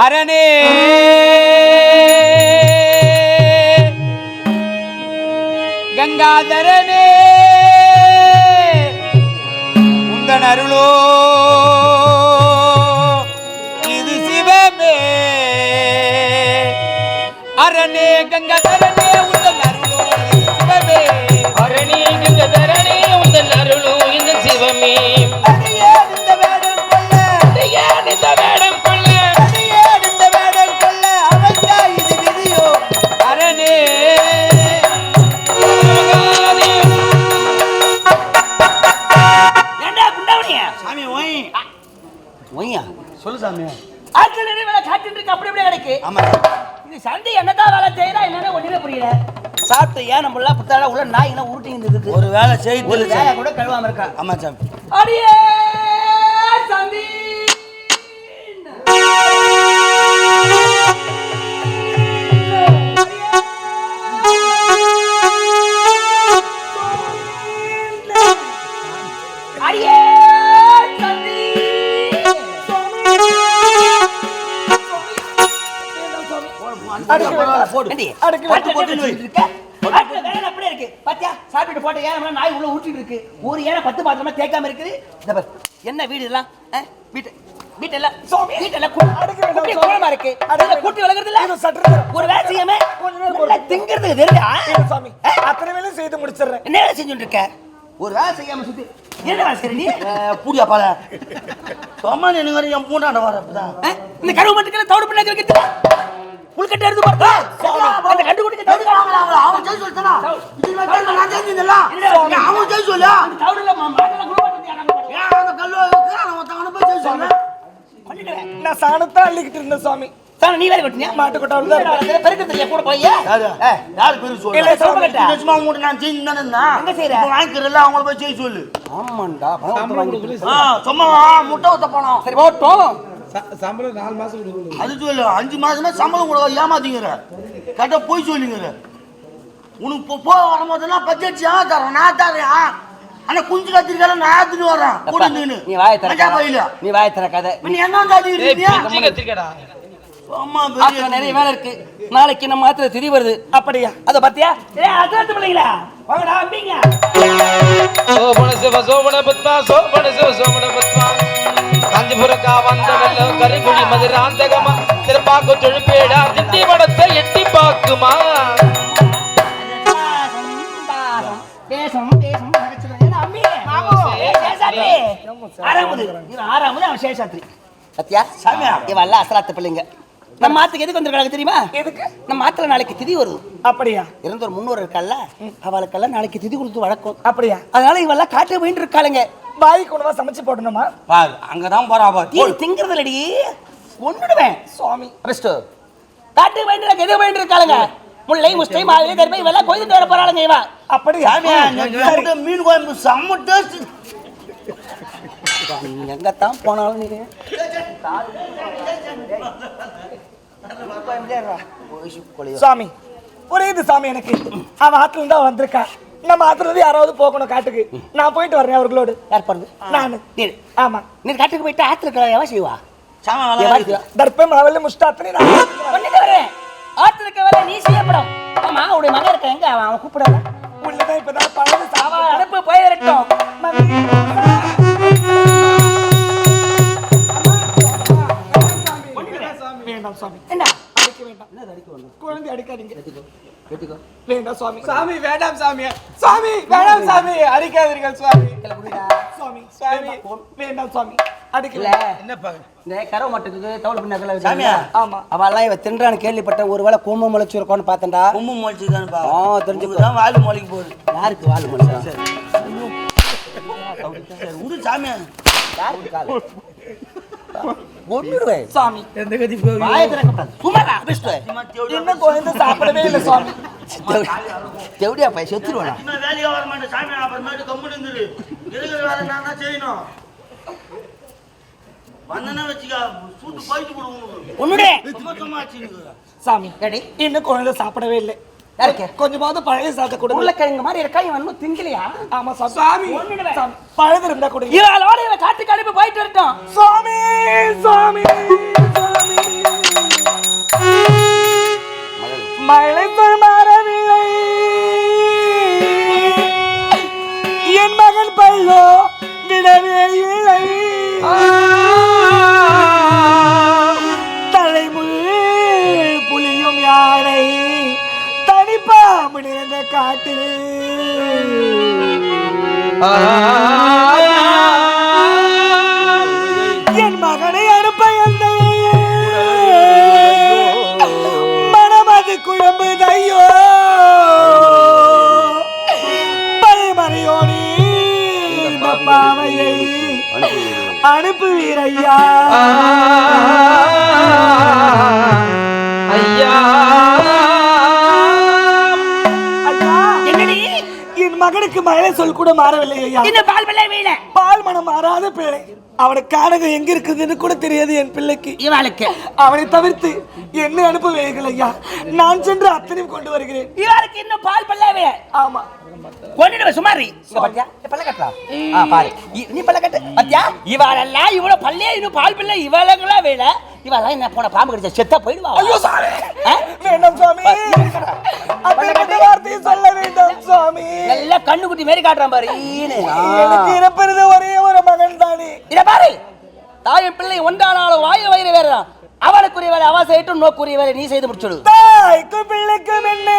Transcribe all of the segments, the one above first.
அரணே. கங்காதரனே. உந்தன் அருளோ. இது சிவமே. அரணே கங்காதரனே. ஆட்கள் நிறைய வேலை காத்துட்டு இருக்கு அப்படி இப்படி கிடக்கு. ஆமா. இது சந்தை என்னதான் வேலை செய்யறா என்னன்னு ஒண்ணுமே புரியல. சாப்பிட்டு ஏன் நம்ம எல்லாம் புத்தாடா உள்ள நாய் என்ன உருட்டிங்க இருக்கு? ஒரு வேலை செய்து வேலை கூட கழுவாம இருக்கா? ஆமா சாமி. அடியே! ஏண்டி? பாட்டு போட்டுன்னு இருக்க? பாட்டுல வேலை அப்படியே இருக்கு. பாத்தியா? சாப்பிட்டுட்டு போட்ட ஏனம்லாம் நாய் உள்ள ஊட்டிட்டு இருக்கு. ஒரு ஏனை பத்து பாத்திரமா தேய்க்காம இருக்குது. இந்த. என்ன வீடு இதெல்லாம்? ஆ? வீட்டு வீட்டெல்லாம் வீட்டெல்லாம் கு- குட்டி கோலமா இருக்கு. அதெல்லாம் கூட்டி வளர்க்கறது இல்ல? ஒரு வேலை செய்யாம திங்கிறதுக்கு தெரியுதா? ஆ? அத்தனை வேலையும் செய்து முடிச்சிடுறேன் என்ன வேலை செஞ்சுட்டு இருக்க? ஒரு வேலை செய்யாம சுத்தி என்ன செய்ற நீ? பூடியா பால சும்மா நீங்க வர என் பூண்டாண்ட வர? இந்த கருவு மட்டும் தவிடு பண்ண வைக்கிறது எடுத்து பாருங்க. அந்த கண்டு காணுங்களா? அவன் ஜெய் சொல்லிட்டானா? இதுல நான் ஜெயிச்சிருந்தல அவன் ஜெய் சொல்லு. நான் சாணத்தை அள்ளிக்கிட்டு இருந்தேன் சுவாமி சாமி, நீ வேற கொட்டினியா? மாட்டு கொட்டாவில் தான் பெருக்க தெரியா? கூட போய். யாரு? பேரு சொல்லு சும்மா உங்கள்ட்ட நான் வாங்கிக்கிறல்ல அவங்கள போய் ஜெய் சொல்லு. ஆமாண்டா சும்மா முட்டை ஊத்த போனோம். சரி போட்டோம். அது சொல்லு அஞ்சு மாசமா சம்பளம் கூட ஏமாத்திங்கிற கரெக்டா போய் சொல்லிங்கிற உனக்கு இப்போ போக வரும்போதெல்லாம் பட்ஜெட் ஏன் தரேன் நான் தரேன் ஆனா குஞ்சு கத்திரிக்கால நான் ஏத்துட்டு வரேன் கூட நின்னு நீ வாய தர பையில. நீ வாய தர கதை நீ என்ன தாடி இருக்கீங்க அம்மா ஆத்துல நிறைய வேலை இருக்கு. நாளைக்கு நம்ம ஆத்துல திதி வருது. அப்படியா? அத பாத்தியா ஏய் அதான் பிள்ளைங்களா? வாங்கடா அம்பிங்க சோபன சிவ சோபன பத்மா சோபன சிவ சோபன பத்மா. காஞ்சிபுரக்கா வந்த வெள்ளம் கரிகுடி மதுராந்தகமா? திருப்பாக்கு தொழுப்பேடா திட்டி படத்தை எட்டி அசலாத்த பிள்ளைங்க. நம்ம ஆத்துக்கு எதுக்கு வந்திருக்காங்க தெரியுமா? எதுக்கு? நம்ம ஆத்துல நாளைக்கு திதி வருது. அப்படியா? இறந்த ஒரு முன்னோர் இருக்கல்ல அவளுக்கெல்லாம் நாளைக்கு திதி கொடுத்து வழக்கம். அப்படியா? அதனால இவெல்லாம் காட்டு போயிட்டு இருக்காளுங்க. பாய்க்கு உணவா சமைச்சு போடணுமா? பாரு அங்கதான் போறா பாரு நீ திங்கிறதுலடி ஒண்ணுடுவேன் சுவாமி. ரெஸ்ட் காட்டு போயிட்டு இருக்க எது போயிட்டு இருக்காளுங்க? முல்லை முஸ்லை மாலை தர்மை இவெல்லாம் கோயிலுக்கு வர போறாளுங்க இவன் சாப்பிட்ட மீன் குழம்பு செம்ம டேஸ்ட் நீ எங்கத்தான் போனாலும் நீ. சுவாமி புரியுது சாமி எனக்கு. அவன் ஆத்துல தான் வந்திருக்கா. நம்ம ஆத்துல இருந்து யாராவது போகணும் காட்டுக்கு. நான் போயிட்டு வரேன் அவர்களோடு. யார் போறது நானு. நீ ஆமா. நீ காட்டுக்கு போயிட்டு ஆத்துல எவன் செய்வா? சாமி? தர்ப்பம் அவள் முஷ்டாத்தனை நான் பண்ணிட்டு வரேன் ஆத்துல இருக்க வேலை நீ செய்யப்படும். ஆமா அவனுடைய மகன் இருக்க எங்க அவன்? அவன் கூப்பிடாத. உள்ளதான் இப்பதான் பழகு அவன் அனுப்பு போய் வரட்டும். வேண்டாம் சுவாமி என்ன? அடிக்க வேண்டாம். குழந்தை அடிக்காதீங்க. வேண்டாம் சுவாமி. சாமி வேண்டாம் சாமி சாமி வேண்டாம் சாமி. அடிக்காதீர்கள் சுவாமி. சுவாமி சுவாமி. வேண்டாம் சுவாமி. அடிக்கல. இல்ல. என்னப்பா? இந்த கரவு மட்டுக்கு தவளை பின்னாக்கல சாமியா. ஆமா. அவெல்லாம் இவ தின்றான்னு கேள்விப்பட்ட ஒருவேளை கும்பம் முளைச்சு இருக்கோன்னு பார்த்தேன்டா. கொம்பு முளைச்சுதானுப்பா? ஆ, தெரிஞ்சுக்கோ. தான் வாலு முளைக்கு போகுது. யாருக்கு வாழ் மனுஷன் விடு சாமியா. யாருக்கு கால்? கொன்னுடுவேன் சாமி எந்த கதி வாயை திறக்கப்படாது சும்மா அபிஷ்டு இன்னும் குழந்தை சாப்பிடவே இல்லை சுவாமி தேவடியா பையன் செத்துருவேனா இன்னும் வேலையா வர மாட்டேன் சாமி அப்புறமேட்டு கம்முன்னு இருந்துரு இருக்கிற வேலை நான் தான் செய்யணும் சாமி இன்னும் குழந்தை சாப்பிடவே இல்லை கொஞ்சமாவது பழைய சாப்பிட கொடுங்க. உருளைக்கிழங்கு மாதிரி இருக்கா? இவன் இன்னும் திங்கலையா? ஆமா சாமி. சாமி. சாமி, பழது இருந்தா கொடுங்க. இவளோட இவன் அனுப்பி போயிட்டு வரட்டும் சுவாமி சுவாமி சுவாமி மழை மாறவில்லை. என் மகன் பையோ காட்டில் என் மகனை அனுப்ப எந்த மனமது குழம்புதையோ? பழைமறையோனி பாவையை அனுப்புவீரையா? மகனுக்கு மழை சொல் கூட மாறவில்லை ஐயா. இந்த பால் பிள்ளை வீண பால் மனம் மாறாத பிள்ளை. அவனுக்கு கானகம் எங்க இருக்குதுன்னு கூட தெரியாது என் பிள்ளைக்கு. இவளுக்கு. அவனை தவிர்த்து என்ன அனுப்புவீர்கள் ஐயா? நான் சென்று அத்தனையும் கொண்டு வருகிறேன். இவளுக்கு இன்னும் பால் பிள்ளை வீண ஆமா. கொண்டுடுவேன் சுமாரி இங்க பாத்தியா? பல்ல கட்டலாம் ஆ பாரு. இ- நீ பல்ல கட்டு. பாத்தியா? இவளெல்லாம் இவ்வளவு பல்லே இன்னும் பால் பிள்ளை இவளெல்லாம் வேல இவெல்லாம் என்ன போன பாம்பு கடிச்ச செத்தா போயிடுவா. ஐயோ சாமி? வேண்டாம் சுவாமி கண்ணுக்குட்டி மாரி காட்டுறான் பாரு. எனக்கு இருப்பது ஒரே ஒரு மகன் தானே. இத பாரு. தாயும் பிள்ளை ஒன்றானாலும் வாயு வயிறு வேறதான் அவனுக்குரிய வேலை அவ செய்யட்டும் நோக்குரிய வேலை நீ செய்து முடிச்சுடு தாய்க்கும் பிள்ளைக்கும் என்ன?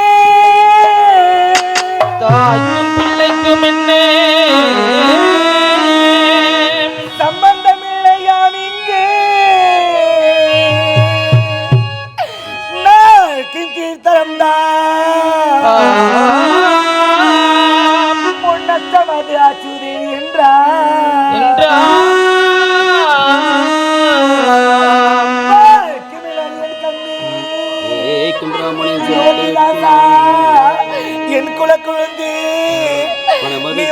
தாய்க்கும் பிள்ளைக்கும் என்னே?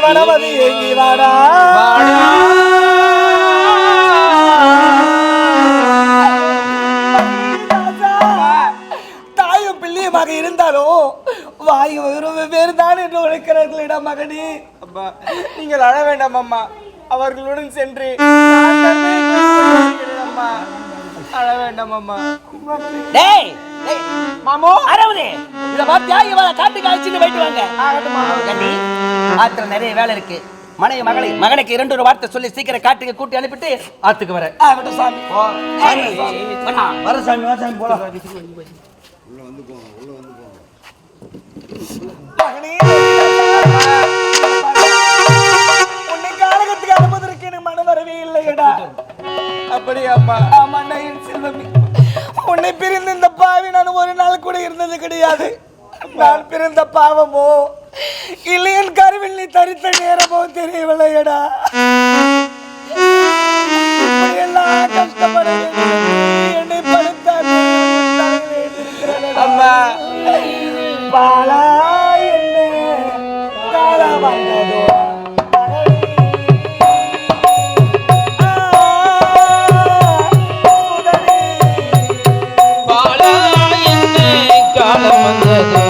வனமது ஏங்கி வாடா. தாயும் பிள்ளையுமாக இருந்தாலும் வாயு வெவ்வேறு தான் என்று உழைக்கிறார்களிடம் மகனே. அப்பா நீங்கள் அழ வேண்டாம் அம்மா. அவர்களுடன் சென்று அழ வேண்டாம் அம்மா டேய் டேய், மாமோ. அரவணே இத பாத்தியா இவள காட்டுக்கு அழைச்சிட்டு போயிட்டு வாங்க. கண்ணி ஆத்துல நிறைய வேலை இருக்கு. மனைவி மகளை மகனுக்கு இரண்டு ஒரு வார்த்தை சொல்லி சீக்கிரம் காட்டுக்கு கூட்டி அனுப்பிட்டு ஆத்துக்கு வர. ஆகட்டும் சாமி. வர சாமி வர சாமி போலாம். கானகத்துக்கு அனுப்புவதற்கு எனக்கு மனம் வரவே இல்லையடா. அப்படியே அம்மா செல்வமே உன்னை பிரிந்து இந்த பாவி நான் ஒரு நாள் கூட இருந்தது கிடையாது. நான் பிறந்த பாவமோ? இல்லை என் கருவில் நீ தரித்த நேரமோ தெரியவில்லையடா. இப்படியெல்லாம் கஷ்டப்பட என்னை படுத்த அம்மா. பாலா. காலம்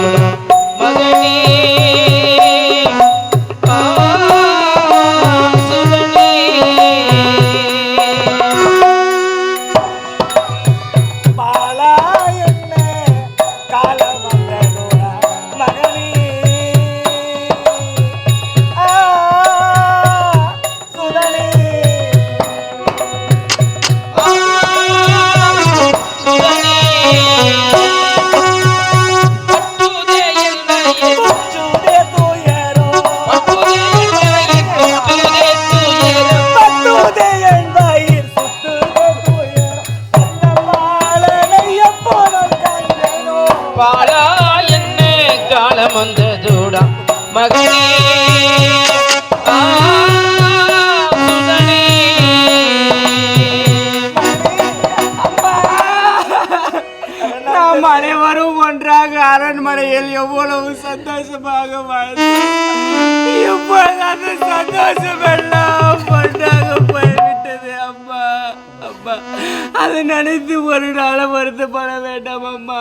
நாம் அனைவரும் ஒன்றாக அரண்மனையில் எவ்வளவு சந்தோஷமாக இப்பொழுது அந்த சந்தோஷம் எல்லாம் ஒன்றாக போய்விட்டது அம்மா. அம்மா. அதை நினைத்து ஒரு நாள வருத்தப்பட வேண்டாம் அம்மா.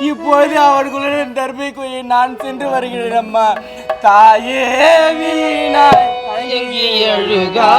இப்போது அவர்களுடன் தர்பை கோயில் நான் சென்று வருகிறேன் அம்மா. தாயே வீணா அழுகா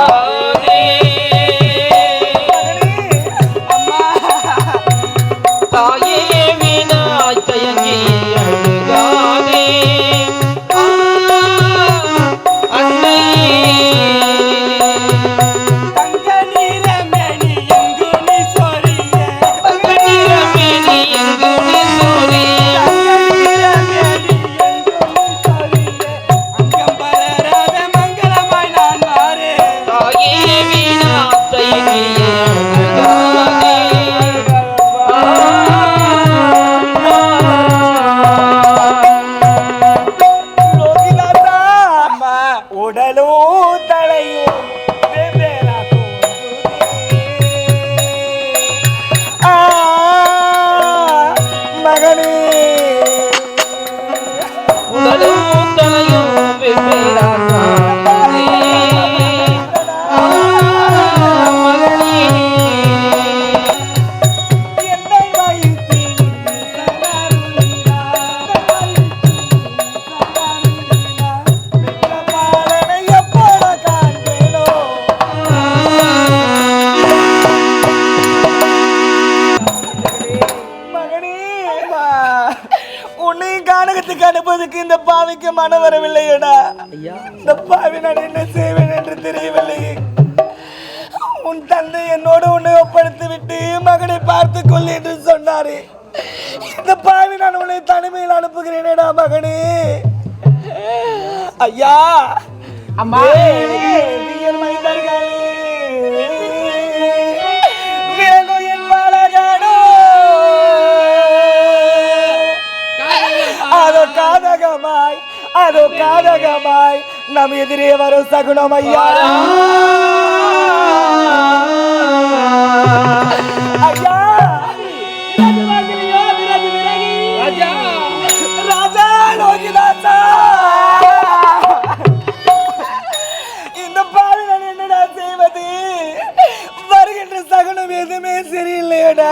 பாவிக்கு மனம் வரவில்லையடா இந்த பாவி நான் என்ன செய்வேன் என்று தெரியவில்லை. உன் தந்தை என்னோடு உன்னை ஒப்படைத்து விட்டு மகனை பார்த்து கொள் என்று சொன்னாரே. இந்த பாவி நான் உன்னை தனிமையில் அனுப்புகிறேனேடா மகனே. ஐயா. அம்மா. அதோ காதகமாய் நம் எதிரே வரும் சகுனம் ஐயா. ஐயா. ராஜா. லோகிதாசா இந்த பாடு நான் சரியில்லையடா.